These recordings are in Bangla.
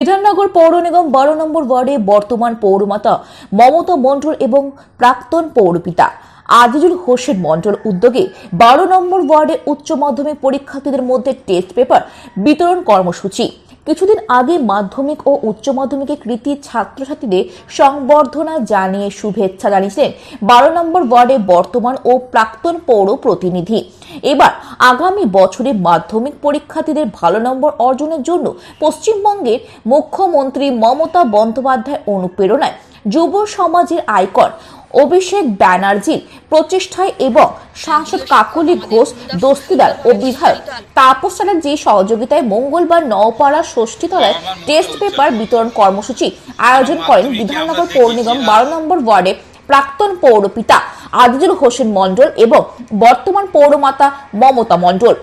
বিধাননগর পৌর নিগম বারো নম্বর ওয়ার্ডে বর্তমান পৌরমাতা মমতা মণ্ডল এবং প্রাক্তন পৌরপিতা আজিজুল হোসেন মণ্ডল উদ্যোগে বারো নম্বর ওয়ার্ডে উচ্চ মাধ্যমিক পরীক্ষার্থীদের মধ্যে টেস্ট পেপার বিতরণ কর্মসূচি। কিছুদিন আগে মাধ্যমিক ও উচ্চ মাধ্যমিকে কৃতি ছাত্রছাত্রীদের সংবর্ধনা জানিয়ে শুভেচ্ছা জানিয়েছিলেন বারো নম্বর ওয়ার্ডে বর্তমান ও প্রাক্তন পৌর প্রতিনিধি। এবার আগামী বছরে মাধ্যমিক পরীক্ষার্থীদের ভালো নম্বর অর্জনের জন্য পশ্চিমবঙ্গের মুখ্যমন্ত্রী মমতা বন্দ্যোপাধ্যায় অনুপ্রেরণায় যুব সমাজের আইকন অভিষেক ব্যানার্জির প্রচেষ্টায় এবং সাংসদ কাকলি ঘোষ, দস্তিদার ও বিধায়ক। তাপস চ্যাটার্জির সহযোগিতায় মঙ্গলবার নওপাড়া ষষ্ঠীতলায় টেস্ট পেপার বিতরণ কর্মসূচি আয়োজন করেন বিধাননগর পৌর নিগম বারো নম্বর ওয়ার্ডে প্রাক্তন পৌরপিতা আজিজুল হোসেন মণ্ডল এবং বর্তমান পৌরমাতা মমতা মণ্ডল।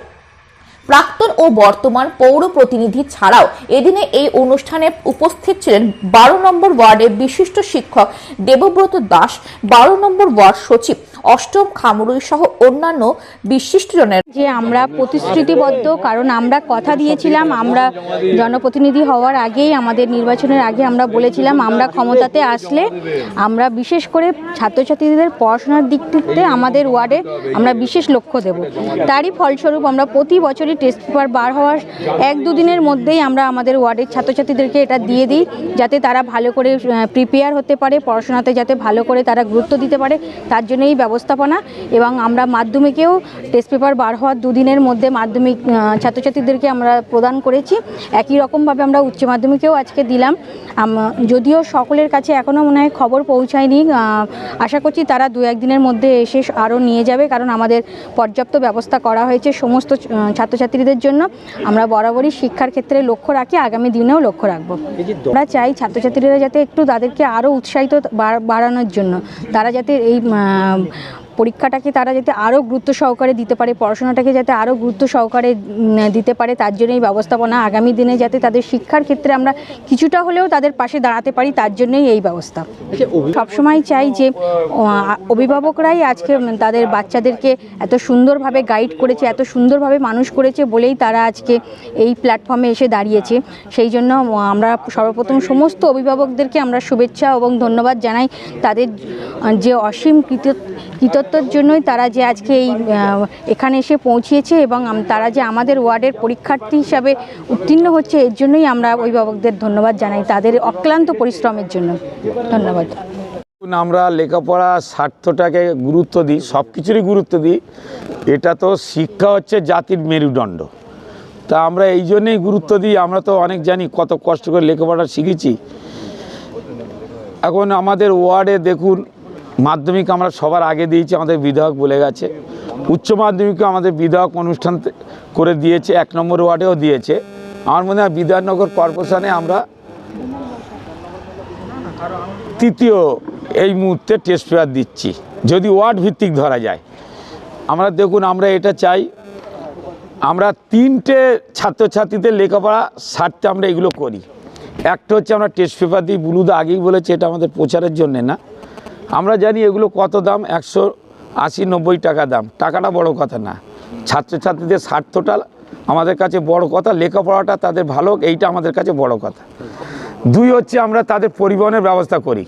প্রাক্তন ও বর্তমান পৌর প্রতিনিধি ছাড়াও এদিনে এই অনুষ্ঠানে উপস্থিত ছিলেন বারো নম্বর ওয়ার্ডের বিশিষ্ট শিক্ষক দেবব্রত দাস, বারো নম্বর ওয়ার্ড সচিব অষ্টম খামরুই সহ অন্যান্য বিশিষ্টজনের যে আমরা প্রতিশ্রুতিবদ্ধ, কারণ আমরা কথা দিয়েছিলাম, আমরা জনপ্রতিনিধি হওয়ার আগেই, আমাদের নির্বাচনের আগে আমরা বলেছিলাম, আমরা ক্ষমতাতে আসলে আমরা বিশেষ করে ছাত্রছাত্রীদের পড়াশোনার দিক থেকে আমাদের ওয়ার্ডে আমরা বিশেষ লক্ষ্য দেব। তারই ফলস্বরূপ আমরা প্রতি বছরই টেস্ট পেপার বার হওয়ার এক দুদিনের মধ্যেই আমরা আমাদের ওয়ার্ডের ছাত্রছাত্রীদেরকে এটা দিয়ে দিই, যাতে তারা ভালো করে প্রিপেয়ার হতে পারে, পড়াশোনাতে যাতে ভালো করে তারা গুরুত্ব দিতে পারে, তার জন্য এই ব্যবস্থাপনা এবং আমরা মাধ্যমিকেও টেস্ট পেপার বার হওয়ার দুদিনের মধ্যে মাধ্যমিক ছাত্রছাত্রীদেরকে আমরা প্রদান করেছি। একই রকমভাবে আমরা উচ্চ মাধ্যমিকেও আজকে দিলাম। যদিও সকলের কাছে এখনও মনে হয় খবর পৌঁছায়নি আশা করছি তারা দু একদিনের মধ্যে এসে আরও নিয়ে যাবে কারণ আমাদের পর্যাপ্ত ব্যবস্থা করা হয়েছে সমস্ত ছাত্রছাত্রীদের জন্য। আমরা বরাবরই শিক্ষার ক্ষেত্রে লক্ষ্য রাখি আগামী দিনেও লক্ষ্য রাখব। আমরা চাই ছাত্রছাত্রীরা যাতে একটু তাদেরকে আরও উৎসাহিত বাড়ানোর জন্য। তারা যাতে এই পরীক্ষাটাকে তারা যাতে আরও গুরুত্ব সহকারে দিতে পারে পড়াশোনাটাকে যাতে আরও গুরুত্ব সহকারে দিতে পারে তার জন্য এই ব্যবস্থাপনা আগামী দিনে যাতে তাদের শিক্ষার ক্ষেত্রে আমরা কিছুটা হলেও তাদের পাশে দাঁড়াতে পারি তার জন্যই এই ব্যবস্থা। সবসময় চাই যে অভিভাবকরাই আজকে তাদের বাচ্চাদেরকে এত সুন্দরভাবে গাইড করেছে এত সুন্দরভাবে মানুষ করেছে বলেই তারা আজকে এই প্ল্যাটফর্মে এসে দাঁড়িয়েছে। সেই জন্য আমরা সর্বপ্রথম সমস্ত অভিভাবকদেরকে আমরা শুভেচ্ছা এবং ধন্যবাদ জানাই। তাদের যে অসীম কৃত কৃত কৃতত্বর জন্যই তারা যে আজকে এই এখানে এসে পৌঁছিয়েছে এবং তারা যে আমাদের ওয়ার্ডের পরীক্ষার্থী হিসাবে উত্তীর্ণ হচ্ছে, এর জন্যই আমরা অভিভাবকদের ধন্যবাদ জানাই তাদের অক্লান্ত পরিশ্রমের জন্য। ধন্যবাদ। আমরা লেখাপড়া স্বার্থটাকে গুরুত্ব দিই, সব কিছুরই গুরুত্ব দিই। এটা তো শিক্ষা হচ্ছে জাতির মেরুদণ্ড। তা আমরা এই জন্যেই গুরুত্ব দিই, আমরা তো অনেক জানি কত কষ্ট করে লেখাপড়া শিখেছি। এখন আমাদের ওয়ার্ডে দেখুন মাধ্যমিক আমরা সবার আগে দিয়েছি, আমাদের বিধায়ক বলে গেছে। উচ্চ মাধ্যমিকও আমাদের বিধায়ক অনুষ্ঠান করে দিয়েছে, এক নম্বর ওয়ার্ডেও দিয়েছে। আমার মনে হয় বিধাননগর কর্পোরেশনে আমরা তৃতীয় এই মুহূর্তে টেস্ট পেপার দিচ্ছি, যদি ওয়ার্ড ভিত্তিক ধরা যায়। আমরা দেখুন, আমরা এটা চাই, আমরা তিনটে ছাত্রছাত্রীদের লেখাপড়া স্বার্থে আমরা এগুলো করি। একটা হচ্ছে আমরা টেস্ট পেপার দিই বুলুদা আগেই বলেছে, এটা আমাদের প্রচারের জন্যে না। আমরা জানি এগুলো কত দাম? একশো আশি নব্বই টাকা দাম। টাকাটা বড় কথা না। ছাত্রছাত্রীদের স্বার্থটা আমাদের কাছে বড় কথা। লেখাপড়াটা তাদের ভালো এইটা আমাদের কাছে বড় কথা। দুই হচ্ছে আমরা তাদের পরিবহনের ব্যবস্থা করি।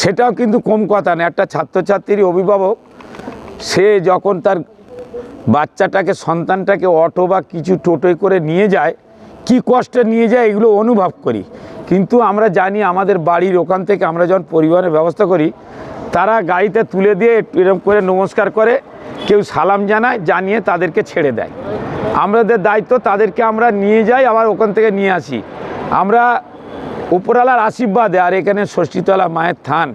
সেটাও কিন্তু কম কথা না। একটা ছাত্রছাত্রীর অভিভাবক, সে যখন তার বাচ্চাটাকে, সন্তানটাকে অটো বা কিছু টোটোয় করে নিয়ে যায়, কি কষ্টে নিয়ে যায়, এগুলো অনুভব করি। কিন্তু আমরা জানি আমাদের বাড়ির ওখান থেকে আমরা যখন পরিবহনের ব্যবস্থা করি, তারা গাড়িতে তুলে দিয়ে এরকম করে নমস্কার করে, কেউ সালাম জানায়, জানিয়ে তাদেরকে ছেড়ে দেয়। আমাদের দায়িত্ব তাদেরকে আমরা নিয়ে যাই, আবার ওখান থেকে নিয়ে আসি। আমরা উপরালার আশীর্বাদে, আর এখানে ষষ্ঠীতলা মায়ের থান,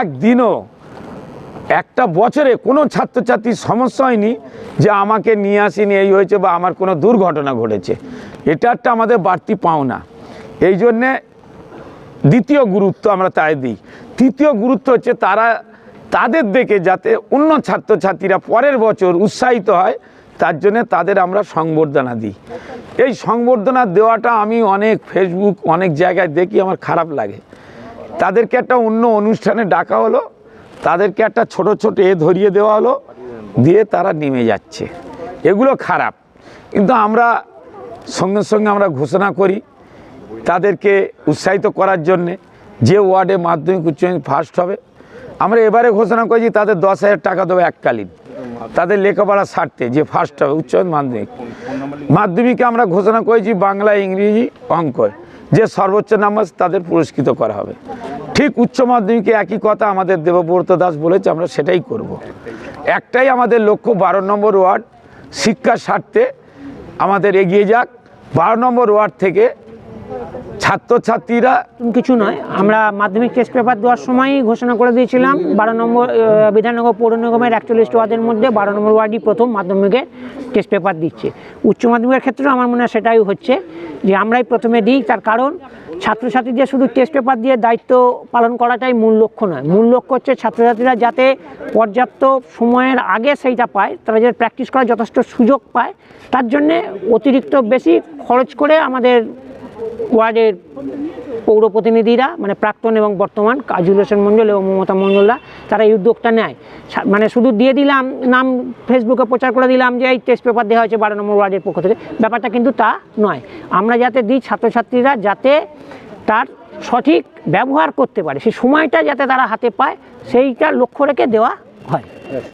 একদিনও, একটা বছরে কোনো ছাত্রছাত্রীর সমস্যা হয়নি যে আমাকে নিয়ে আসেনি, এই হয়েছে বা আমার কোনো দুর্ঘটনা ঘটেছে। এটা একটা আমাদের বাড়তি পাওনা। এই জন্যে দ্বিতীয় গুরুত্ব আমরা তাই দিই। তৃতীয় গুরুত্ব হচ্ছে তারা তাদের দেখে যাতে অন্য ছাত্রছাত্রীরা পরের বছর উৎসাহিত হয়, তার জন্য তাদের আমরা সংবর্ধনা দিই। এই সংবর্ধনা দেওয়াটা আমি অনেক ফেসবুক অনেক জায়গায় দেখি, আমার খারাপ লাগে। তাদেরকে একটা অন্য অনুষ্ঠানে ডাকা হলো, তাদেরকে একটা ছোট ছোট এ ধরিয়ে দেওয়া হলো, দিয়ে তারা নেমে যাচ্ছে। এগুলো খারাপ। কিন্তু আমরা সঙ্গে সঙ্গে আমরা ঘোষণা করি তাদেরকে উৎসাহিত করার জন্যে যে ওয়ার্ডে মাধ্যমিক, উচ্চ ফার্স্ট হবে। আমরা এবারে ঘোষণা করেছি, তাদের দশ হাজার টাকা দেবো এককালীন। তাদের লেখাপড়া সারতে যে ফার্স্ট হবে, উচ্চ মাধ্যমিক। মাধ্যমিকে আমরা ঘোষণা করেছি বাংলা, ইংরেজি অঙ্ক যে সর্বোচ্চ নাম্বার তাদের পুরস্কৃত করা হবে। ঠিক উচ্চ মাধ্যমিকে একই কথা আমাদের দেবব্রত দাস বলেছে, আমরা সেটাই করব। একটাই আমাদের লক্ষ্য, বারো নম্বর ওয়ার্ড শিক্ষার স্বার্থে আমাদের এগিয়ে যাক। বারো নম্বর ওয়ার্ড থেকে ছাত্রছাত্রীরা কিছু নয়। আমরা মাধ্যমিক টেস্ট পেপার দেওয়ার সময়ই ঘোষণা করে দিয়েছিলাম। বারো নম্বর বিধাননগর পৌর নিগমের একচল্লিশটি ওয়ার্ডের মধ্যে বারো নম্বর ওয়ার্ডই প্রথম মাধ্যমিকে টেস্ট পেপার দিচ্ছে। উচ্চ মাধ্যমিকের ক্ষেত্রেও আমার মনে হয় সেটাই হচ্ছে যে আমরাই প্রথমে দিই। তার কারণ ছাত্রছাত্রীদের শুধু টেস্ট পেপার দিয়ে দায়িত্ব পালন করাটাই মূল লক্ষ্য নয়। মূল লক্ষ্য হচ্ছে ছাত্রছাত্রীরা যাতে পর্যাপ্ত সময়ের আগে সেইটা পায়, তারা যাতে প্র্যাকটিস করার যথেষ্ট সুযোগ পায়। তার জন্যে অতিরিক্ত বেশি খরচ করে আমাদের ওয়ার্ডের পৌর প্রতিনিধিরা মানে প্রাক্তন এবং বর্তমান কাজুল হোসেন মণ্ডল এবং মমতা মণ্ডলরা, তারা এই উদ্যোগটা নেয়। মানে শুধু দিয়ে দিলাম, নাম ফেসবুকে প্রচার করে দিলাম যে এই টেস্ট পেপার দেওয়া হয়েছে বারো নম্বর ওয়ার্ডের পক্ষ থেকে। ব্যাপারটা কিন্তু তা নয়। আমরা যাতে দিই ছাত্রছাত্রীরা যাতে তার সঠিক ব্যবহার করতে পারে, সেই সময়টা যাতে তারা হাতে পায়, সেইটা লক্ষ্য রেখে দেওয়া হয়।